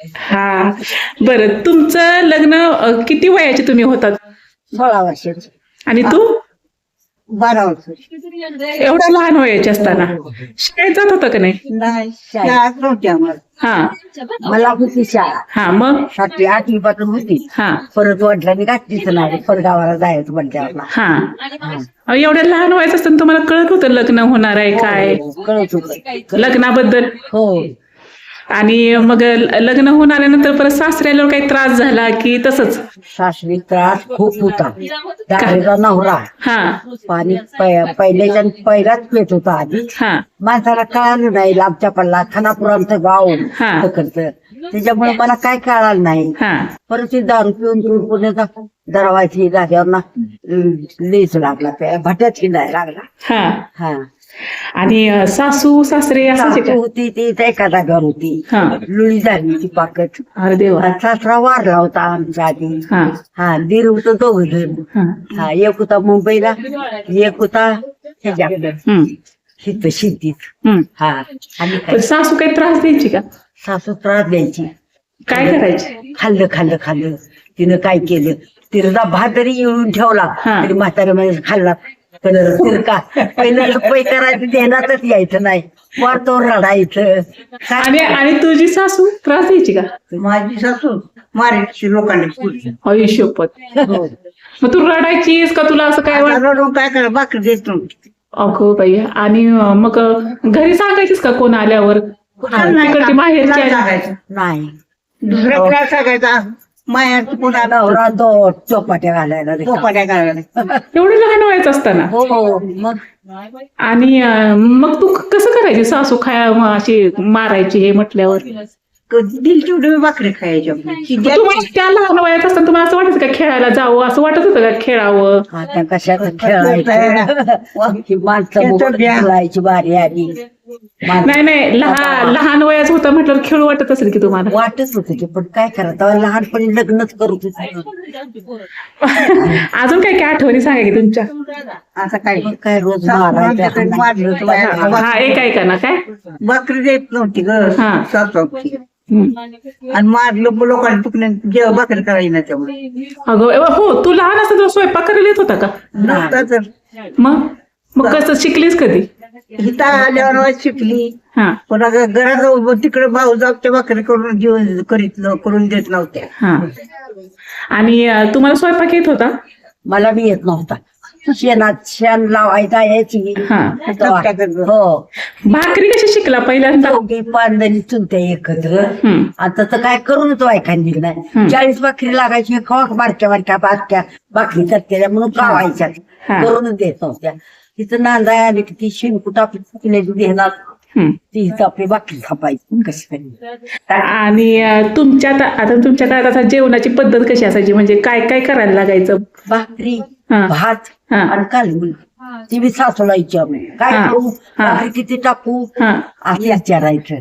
हा. बरं तुमचं लग्न अ, किती वयाचे तुम्ही होतात? सोळा वर्षाची. आणि तू? बारा वर्ष एवढ्या लहान वयाचे असताना. शाळेत जात होतं का नाही? नाही शाळेत नव्हती आम्हाला. हा. मला होती शाळा. हा मग? सातवी आठवी पासून होती. हा. परत वडिलांनी घातलीच नाही परगावाला जायचं म्हटल्यावर हा. एवढ्या लहान वयाचं असताना तुम्हाला कळत होतं लग्न होणार आहे काय? कळत होत. लग्नाबद्दल? हो. आणि मग लग्न होऊन आल्यानंतर परत सासऱ्याला काही त्रास झाला की तसंच. सासरी त्रास खूप होता. नवरा. हा. पाणी पहिल्याच्या पहिलाच पेट होता आधी. हा. माणसाला कळालं नाही लांबच्या पल्ला खानापूर आमचं गाव हा. तिकडचं. त्याच्यामुळे मला काय कळालं नाही. हा. परत ती दारू पिऊन पिऊन पुण्याचा दरवाजी ना लेच लागला भट्यात हिंडायला लागला. हा. हा. आणि सासू सासरे सासू होती ती एका जागेवर होती. हा. लुळी झाली ती पाकट. अरे देवा. सासरा वारला होता आमच्या आधी. हा. हा दीर होतं दोघ जण. हा. हा एक होता मुंबईला एक होता ह्याच्याकडे हम्म. शेत शेतीत. हम्म. हा आणि पण काय सासू काही त्रास द्यायची का? सासू त्रास द्यायची. काय करायचे? खाल्लं खाल्लं खाल्लं. तिनं काय केलं? तिरचा भात जरी येऊन ठेवला. हा. तरी मध्ये खाल्ला. पहिलं करायचं देण्यातच यायचं नाही. वरतो रडायचं. आणि आणि तुझी सासू त्रास द्यायची का? माझी सासू मारायची लोकांनी आयुष्यपत मग तू रडायचीस का तुला असं काय वाट रडून काय करा? भाकरी देत अगो बाई आणि मग घरी सांगायचीस का कोण आल्यावर? माहेरची. नाही. दुसरा त्रास सांगायचा. मायाचं पुन्हा नवरा तो चोपाट्या घालायला. चोपाट्या एवढं लहान वयाचं असताना? हो मग? आणि अ, मग तू कसं करायची? सासू खाया म अशी मारायची हे म्हटल्यावर? दिल भाकरी खायची आपली. तुम्हाला त्या लहान वयात असताना तुम्हाला असं वाटायचं का खेळायला जावं? असं वाटत होतं का खेळावं? आता कशात खेळायचं? ही बारी आली. नाही नाही लहान लहान वयाचं होतं म्हटलं खेळू वाटत असेल की तुम्हाला? वाटच होत ते पण काय करा तेव्हा लहानपणी लग्नच करत होते. अजून काय काय आठवणी सांगा की तुमच्या? आता काय मग काय रोज मारायचं. हा एक ऐका ना काय? भाकरी देत नव्हती ग हा. हम्म. आणि मारलं लोकांनी चुकण्यात जेव्हा भाकरी करायची ना त्यामुळे अगं ए, हो तू लहान असता तुला स्वयंपाक करायला येत होता का? नव्हता तर. मग? मग कसं शिकलीस कधी? हिता आल्यावर शिकली. हा. पण अगं घरात तिकडे भाऊ जाऊच्या भाकरी करून जेवण करीत न- करून देत नव्हत्या. हा. आणि अ, तुम्हाला स्वयंपाक येत होता? मला बी येत नव्हता. शेणात शेण लावायचा यायची. हा. हो. भाकरी कशी शिकला पहिल्यांदा? दोघी पांदणी चुलत्या एकत्र. हम्म. आता तर काय करूनच बायकांनी हम्म. नाही. चाळीस भाकरी लागायची खवा बारक्या बारक्या बारक्या भाकरी करतेल्या म्हणून लावायच्या हा. करूनच देत नव्हत्या. तिथं नांदाय आली की ती शिणकुट आपली चुकलेली देणार हम्म. ती हिथं आपली भाकरी खापायची. कशी आणि अ, तुमच्यात आता तुमच्या काळात आता जेवणाची पद्धत कशी असायची? म्हणजे काय काय करायला लागायचं? भाकरी हा. भात हा. आणि कालवण. ती बी सासूला विचारू काय हा. करू हा. भाकरी किती टाकू? हा. असं विचारायचं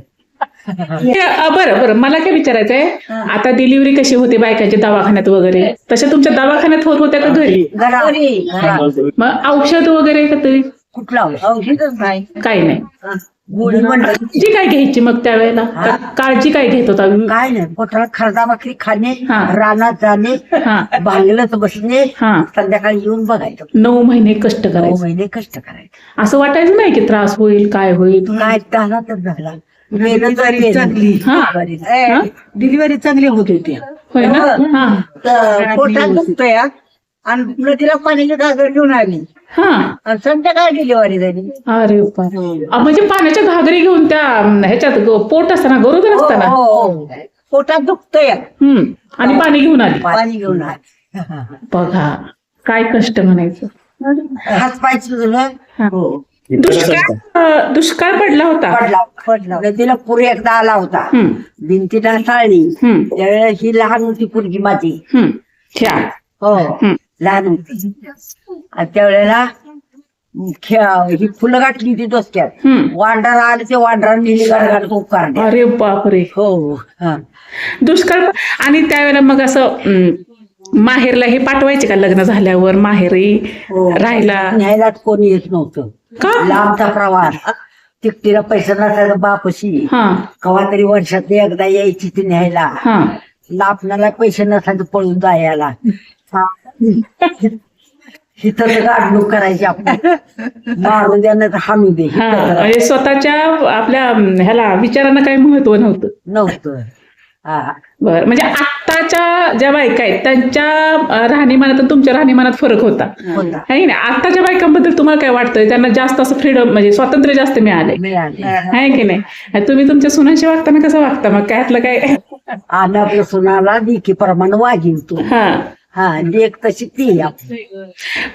बरं बरं. मला काय विचारायचंय आता डिलिव्हरी कशी होते बायकाच्या दवाखान्यात वगैरे? तशा तुमच्या दवाखान्यात होत होत्या का घरी. मग औषध वगैरे का तरी? कुठला औषध? औषधच नाही. काही नाही. गोळी म्हणलं काळजी काय घ्यायची मग त्यावेळेला? का- काळजी काय घेत होता? काय नाही. पोटाला खरदा भाकरी खाणे हा. रानात जाणे हा. भांगलत बसणे हा. संध्याकाळी येऊन बघायचं. नऊ महिने कष्ट नऊ करायचे. महिने कष्ट करायचे. असं वाटायचं नाही की त्रास होईल काय होईल? काय झाला तर झाला. डिलिव्हरी. चांगली. हा. बरी. हा? डिलिव्हरी चांगली होत होती होय ना हा तर पोटात दुखतोय हा. आणि पुन्हा तिला पाण्याची घागर घेऊन आली हा आणि संध्याकाळी डिलिव्हरी झाली अरे. अ, म्हणजे पाण्याच्या घागरी घेऊन त्या अम, ह्याच्यात ग- पोट असताना गरोदर असताना हो, हो. पोटात दुखतोय हम्म आणि पाणी घेऊन आली पाणी घेऊन आली बघा काय कष्ट म्हणायचं हात पाय सुजलं हा. हो दुष्काळ दुष्काळ पडला होता. पडला पडला. नदीला पुरे एकदा आला होता. हम्म. भिंतीला साळली हम्म. त्यावेळेस ही लहान होती पुरगी माझी. हम्म. ह्या. हो. हम्म. लहान होती. आणि त्यावेळेला खे- ही फुलं गाठली होती डोसक्यात. हम्म. वांढरा आले ते वांढरा नेली गाडगाड अरे बापरे. हो हा. दुष्काळ प- आणि त्यावेळेला मग असं माहेरला हे पाठवायचे का लग्न झाल्यावर? माहेरी हो. राहायला? न्यायलाच कोणी येत नव्हतं. का? लांबचा प्रवास. तिकटीला पैसा नसायचा बापशी. हा. कवा तरी वर्षात एकदा यायची ती न्यायला. हा. आपल्याला पैसे नसायचं पळून जायला. हिथं तर गाडणूक करायची आपण. मारून द्या नाही तर हाणू दे. हिथं म्हणजे स्वतःच्या आपल्या ह्याला विचारांना काही महत्त्व नव्हतं. नव्हतं. बर म्हणजे आत्ताच्या ज्या बायका आहेत त्यांच्या राहणीमानात आणि तुमच्या राहणीमानात फरक होता. आहे ना आत्ताच्या बायकांबद्दल तुम्हाला काय वाटतंय? त्यांना जास्त असं फ्रीडम म्हणजे स्वातंत्र्य जास्त मिळालंय. मिळाले आहे की नाही? तुम्ही तुमच्या सुनांशी वागताना कसं वागता मग? काय काय? आम्ही आपल्या सुनाला लेखीप्रमाणे वागीन तू हा. हा लेख तशी ती आपली.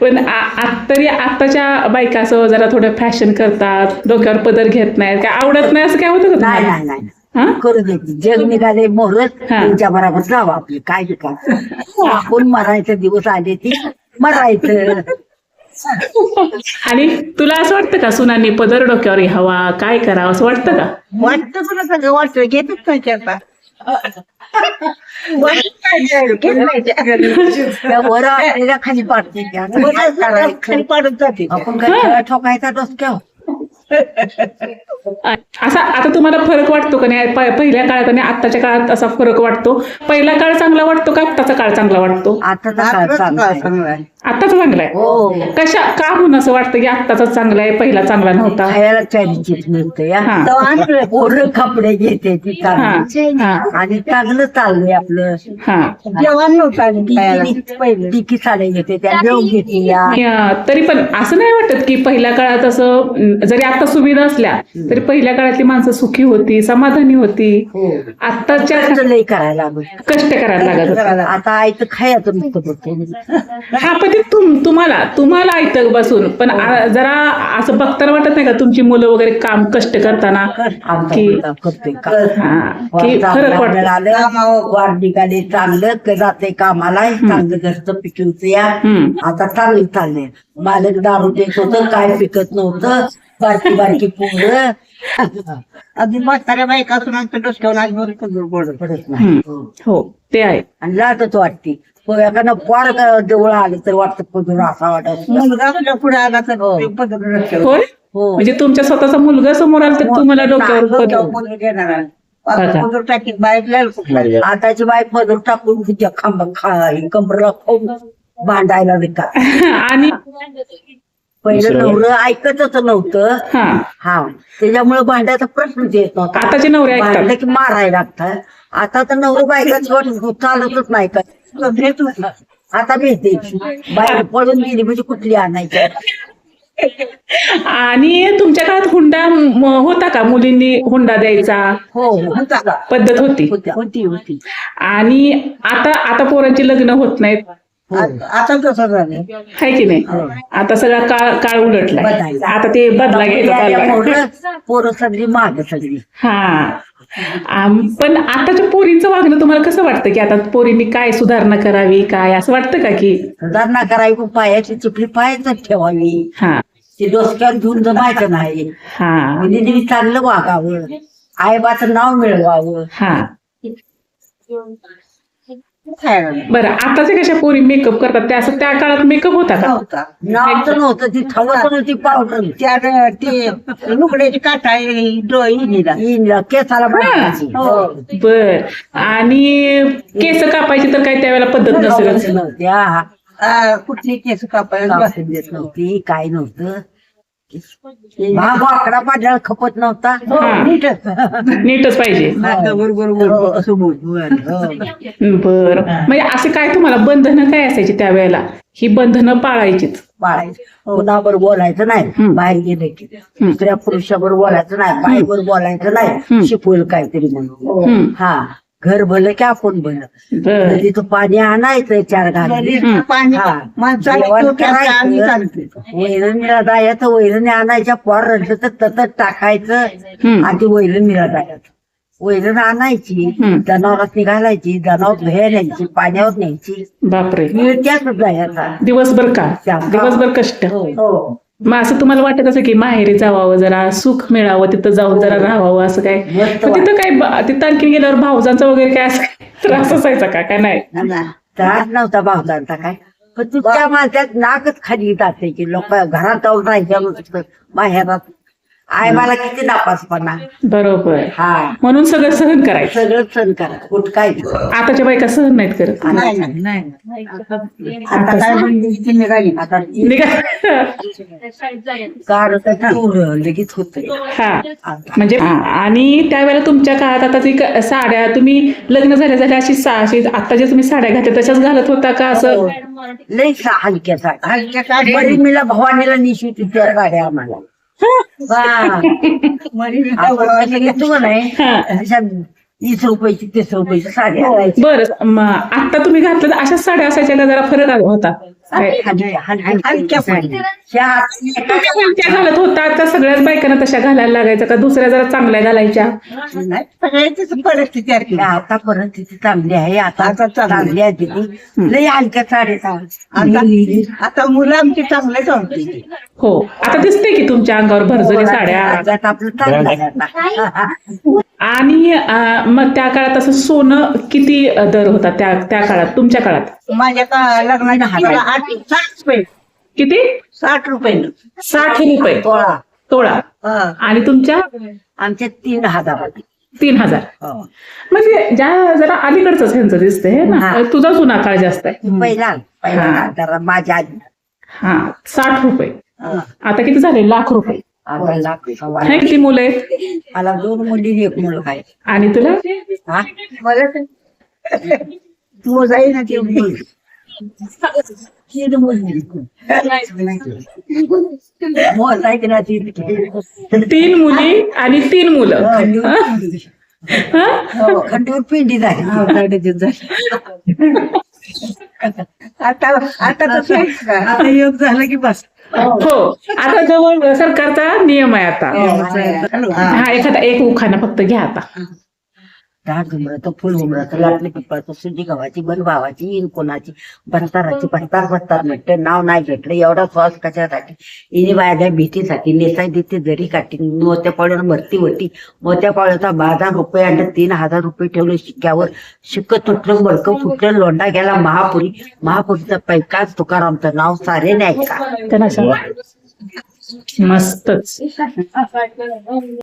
पण तरी आत्ताच्या बायका असं जरा थोडं फॅशन करतात डोक्यावर पदर घेत नाहीत काय आवडत नाही असं काय होतं का नाही. हा? करू दे की. जग निघाले मोहरत. त्यांच्या बरोबर जावं आपले काय काय आपण मरायचे दिवस आले ती मरायचं आणि तुला असं वाटतं का सुनांनी पदर डोक्यावर घ्यावा काय करावं असं वाटतं का वाटतं तुला सगळं वाटतं घेतच नाही आता वाटतं काय करायचं? घेत नाही ते. त्या वर आपल्याला खाली पाडते की? खाली पाडत जाते आपण ठोकायचा डोसक्यावर असा आता तुम्हाला फरक वाटतो का नाही? पहिल्या काळात आणि आत्ताच्या काळात असा फरक वाटतो? पहिला काळ चांगला वाटतो का आत्ताचा काळ चांगला वाटतो. आत्ताचा चांगला आहे. हो. कशा का म्हणून असं वाटतं की आत्ताचा चांगला आहे पहिला चांगला नव्हता? खायला हा. पोरं कपडे घेते आणि चांगलं चाललंय आपलं. हा. जेवण नव्हतं. टिकी घेते त्या तरी पण असं नाही वाटत की पहिल्या काळात असं जरी आता सुविधा असल्या तरी पहिल्या काळातली माणसं सुखी होती समाधानी होती. हो. आत्ताच्या कष्ट लई करायला लागत कष्ट करायला लागत होतं. आता खायचं नुसतं बघते. हा पण ते तुम तुम्हाला तुम्हाला ऐकतं बसून. पण आ- जरा असं बघताना वाटत नाही का तुमची मुलं वगैरे काम कष्ट करताना? की हा फरक वाटत आलं वाढ निघाले चांगलं क- जाते कामाला चांगलं घरचं पिकवतं या हम्म. आता चांगलं चाललंय. मालक दारू देत होतं काय पिकत नव्हतं. बारकी बारकी पोरं आधी म्हाताऱ्या बायका असून आमच्या डोसक्यावर आज बरं पडत. पडत नाही. हो ते आहे आणि लाटच वाटते एखादं पोर जवळ आलं तर वाटतं पदूर असा वाटत मुलगा आपल्या पुढे आला तर हो. ते पदर डोसक्यावर. होय हो म्हणजे तुमच्या स्वतःचा मुलगा समोर आला तर तुम्हाला डोक्यावर डोक्यावर पदर पदर घेणार आहे. बघा. आता पदर टाकीत बाहेर कुठला आताची बाई पदर टाकून तिच्या खांब खा कमरला खाऊन भांडायला रिका आणि पहिलं नवरं ऐकतच नव्हतं. हा. हा. त्याच्यामुळे भांडायचा प्रश्नच येत नव्हता. आताचे नवरे ऐकतात. भांडलं की मारायला लागतात आता तर नवरं बायकाच चालतच नाही का? आता मिळते. बाहेर पळून गेली म्हणजे कुठली आणायची? आणि तुमच्या काळात हुंडा म- होता का? मुलींनी हुंडा द्यायचा? हो हो पद्धत होती. होती होती. आणि आता आता पोरांची लग्न होत नाहीत. आता कसं झालं आहे की नाही? आता सगळा काळ काळ उलटलाय. बदलायचा. आता ते बदला घ्यायचा चाललाय. पोरं पोरं सगळी माग सगळी. हा. आम- पण आताच्या पोरींचं वागणं तुम्हाला कसं वाटतं की आता पोरींनी काय सुधारणा करावी काय? असं वाटतं का की? सुधारणा करावी पायाची चिपली पायाच ठेवावी. हा. ते डोसक्यावर घेऊन जमायचं नाही. हा. मुलींनी चांगलं वागावं. आईबाचं नाव मिळवावं. हा. बरं आताच्या कशा पोरी मेकअप करतात त्या असं त्या काळात मेकअप होता का? नव्हता. नाव तर नव्हतं ती ठवत नव्हती पावडर. त्यानं ते लुगड्याची काटा डोळी निला येईल केसाला बांधायची. हो. बर. आणि केस कापायची तर काय त्यावेळेला पद्धत नसेल नव्हत्या आ, कुठली केस कापायला देत नव्हती. काय नव्हतं. भाग आकडा पाड्याला खपत नव्हता. हा. नीटच नीटच पाहिजे. बोल. बर. म्हणजे असे काय तुम्हाला बंधनं काय असायची त्यावेळेला? ही बंधनं पाळायचीच. बाळायचं कुणावर बोलायचं नाही. हम्म. बाहेर गेले की. दुसऱ्या पुरुषावर बोलायचं नाही. बाईवर बोलायचं हम्म. नाही शिकवलं काहीतरी म्हणून. हम्म. हा. घर भलं की आपण भलं. बर. तिथं पाणी आणायचं चार घाली पाणी. हा. माणसाला जेवण डोक्यात आम्ही करायचं. चालतो वैरणीला जायचं वैरणी आणायच्या पोर रडलं तर ततच टाकायचं. हम्म. आणि ती वैरणीला जायचं वैरण आणायची हम्म. जनावरात घालायची जनावर धुया न्यायची पाण्यावर न्यायची. बापरे. मिळत्याच जायचा दिवसभर का? दिवसभर कष्ट. हो. मग असं तुम्हाला वाटत असं की माहेरी जावावं जरा सुख मिळावं तिथं जाऊन जरा राहावं असं काय? मस्त पण तिथं काय ब- तिथं आणखी गेल्यावर भाऊजांचा वगैरे काय असं त्रास असायचा का? काय नाही. त्रास नव्हता भावतांचा काय? पण तू त्या माझ्यात नाकच खाली जाते की लोक घरात जाऊन राहायचं नुसतं बाहेरात आई मला किती नापासपणा बरोबर. हा. म्हणून सगळं सहन करायचं. सगळं सण करा कुठं काय आताच्या बायका सहन नाहीत करत? नाही नाही, नाही आता काय म्हणली ती निघाली. आता निघा कार लगेच होत हा. म्हणजे हा, आणि त्यावेळेला तुमच्या काळात आता ती क- साड्या तुम्ही लग्न झाल्या झाल्या अशी सा अशी आता जे तुम्ही साड्या घातल्या तशाच घालत होता का असं? लई सा- हलक्या साड्या. हलक्या साड्या. बरी मिला भवानीला निशी त्या गाड्या आम्हाला. हा. हा. अशा वीस रुपयाची तीस रुपयाची साड्या आणायच्या. बरं म, आता तुम्ही घातलं तर अशाच साड्या असायच्या का जरा फरक होता साड्या. कोणत्या घालत होता का सगळ्याच बायकांना तशा घालायला लागायच्या का? दुसऱ्या जरा चांगल्या घालायच्या. नाही. सगळ्याचीच परिस्थिती आहे. ह्या आता परिस्थिती चांगली आहे आता आता चांगली. आहे लई साड्या आता आता मुलं आमची चांगले हो. आता दिसते की तुमच्या अंगावर भरजरी साड्या. आता आपलं आहे आता. आणि मग त्या काळात असं सोनं किती दर होता त्या त्या काळात तुमच्या काळात? माझ्या का साठ रुपये. किती? साठ रुपये साठ रुपये. तोळा. तोळा. हा. आणि तुमच्या? आमचे तीन हजार. तीन हजार. हो. म्हणजे ज्या जरा अलीकडच ह्यांचं दिसतंय ना? हा. तुझा जुना काळ जास्त आहे. पहिला. पहिला हा. माझ्या आधी हा. साठ रुपये. हा. आता किती झाले? लाख रुपये. आता लाख सव्वा हे किती मुलं आहेत? मला दोन मुली एक मुलगा आहे. आणि तुला? हा? मला? ते- मोजाई ना तेवढी तीन मुली आणि तीन मुलं. हा? हो, खंडूर पिंडी झाली. आता योग झाला की बस. हो आता जवळ सरकारचा नियम आहे आता. हा एखादा एक उखाणा फक्त घ्या आता. दहा घुमराचं फुल घुमराचं लाटलं पिंपळाचं सुजी गव्हाची बन भावाची इन कोणाची? बस्ताराची बस्तार बस्तार म्हटलं नाव नाही घेतलं. एवढा श्वास कशासाठी? इने बाया भीतीसाठी नेसाय देते जरी काठी. मोत्या पावड्यावर भरती होती. मोत्या पावड्याचा बाजार रुपये आणि तीन हजार रुपये ठेवले शिक्क्यावर. शिक्क तुटलं बडकं फुटलं लोंडा गेला महापुरी. महापुरीचा पैकाच तुकारामचं नाव सारे नाही का मस्तच.